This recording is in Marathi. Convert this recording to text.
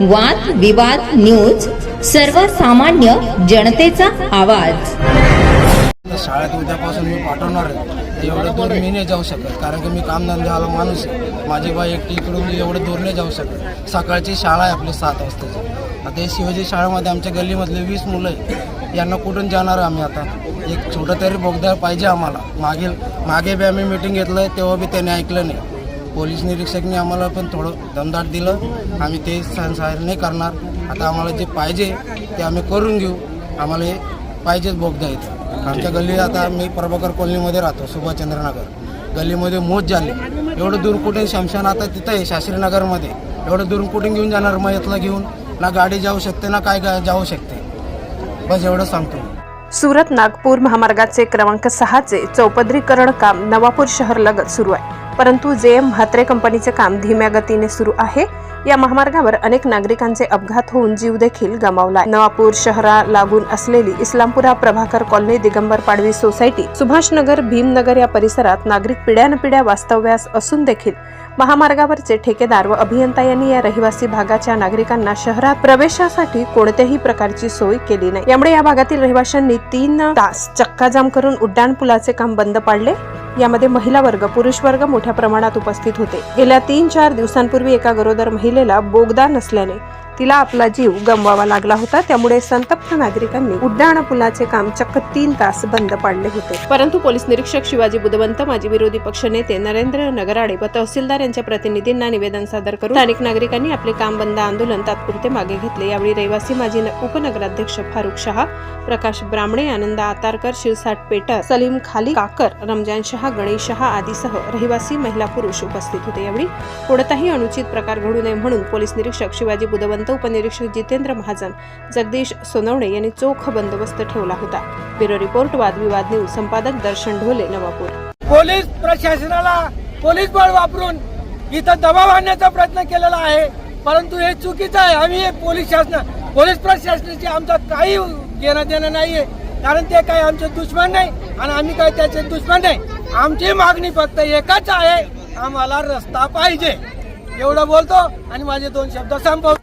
वाद विवाद न्यूज सर्वसामान्य जनतेचा आवाज. शाळेत उद्यापासून मी पाठवणार आहे. एवढं दूर मी नाही जाऊ शकत. कारण की मी कामधंद्यावाला माणूस आहे. माझी बाई एकटी इकडून एवढं दूर नाही जाऊ शकत. सकाळची शाळा आहे आपली सात वाजताची. आता हे शिवाजी शाळेमध्ये आमच्या गल्लीमधले वीस मुलं आहे यांना कुठून जाणार आम्ही आता? एक छोटं तरी बोगदार पाहिजे आम्हाला. मागील मागे बी आम्ही मिटिंग घेतलं तेव्हा बी त्याने ऐकलं नाही. पोलीस निरीक्षकने आम्हाला पण थोडं दमदाट दिलं. आम्ही ते सहन सहाय्य नाही करणार. आता आम्हाला जे पाहिजे ते आम्ही करून घेऊ. आम्हाला हे पाहिजेच बोगदा इथं. आमच्या गल्ली आता मी प्रभाकर कॉलनीमध्ये राहतो सुभाषचंद्रनगर. गल्लीमध्ये मोज झाली. एवढं दूर कुठे शमशान आता तिथं आहे शास्त्रीनगरमध्ये. एवढं दूर कुठे घेऊन जाणार मयतला घेऊन? ना गाडी जाऊ शकते ना काय गा- जाऊ शकते. बस एवढं सांगतो. मी. सुरत नागपूर महामार्गाचे क्रमांक सहाचे चौपदरीकरण काम नवापूर शहर लगत सुरू आहे. परंतु जे एम म्हात्रे कंपनीचे काम धीम्या गतीने सुरू आहे. या महामार्गावर अनेक नागरिकांचे अपघात होऊन जीव देखील गमावला नवापूर शहरा लागून असलेली इस्लामपुरा प्रभाकर कॉलनी दिगंबर पाडवी सोसायटी सुभाषनगर भीमनगर या परिसरात नागरिक पिढ्यानपिढ्या वास्तव्यास असून देखील महामार्गावरचे ठेकेदार व अभियंता यांनी या रहिवासी भागाच्या नागरिकांना शहरात प्रवेशासाठी कोणत्याही प्रकारची सोय केली नाही. यामुळे या भागातील रहिवाशांनी तीन तास चक्काजाम करून उड्डाण पुलाचे काम बंद पाडले. यामध्ये महिला वर्ग पुरुष वर्ग मोठ्या प्रमाणात उपस्थित होते. गेल्या तीन चार दिवसांपूर्वी एका गरोदर महिलेला बोगदा नसल्याने तिला आपला जीव गमवावा लागला होता. त्यामुळे संतप्त नागरिकांनी उड्डाण पुलाचे काम चक्क तीन तास बंद पाडले होते. परंतु पोलीस निरीक्षक शिवाजी बुधवंत माजी विरोधी पक्षनेते नरेंद्र नगराडे व तहसीलदार यांच्या प्रतिनिधींना निवेदन सादर करून स्थानिक नागरिकांनी आपले काम बंद आंदोलन तात्पुरते मागे घेतले. यावेळी रहिवासी माजी उपनगराध्यक्ष फारुख शहा प्रकाश ब्राह्मणे आनंद आतारकर शिरसाट पेटर सलीम खाली काकर रमजान शहा गणेश शहा आदीसह रहिवासी महिला पुरुष उपस्थित होते. यावेळी कोणताही अनुचित प्रकार घडू नये म्हणून पोलीस निरीक्षक शिवाजी बुधवंत उपनिरीक्षक जितेंद्र महाजन जगदीश सोनवणे यांनी चोख बंदोबस्त ठेवला होता. ब्युरो रिपोर्ट वादविवाद न्यूज संपादक दर्शन ढोले नवापूर. पोलीस प्रशासनाला पोलीस बळ वापरून इथं दबाव आणण्याचा प्रयत्न केलेला आहे. परंतु हे चुकीचं आहे. आम्ही पोलीस शासन पोलीस प्रशासनाची आमचा काही घेणं देणं नाहीये. कारण ते काही आमचे दुश्मन नाही आणि आम्ही काही त्याचे दुश्मन नाही. आमची मागणी फक्त एकच आहे. आम्हाला रस्ता पाहिजे. एवढं बोलतो आणि माझे दोन शब्द संपवतो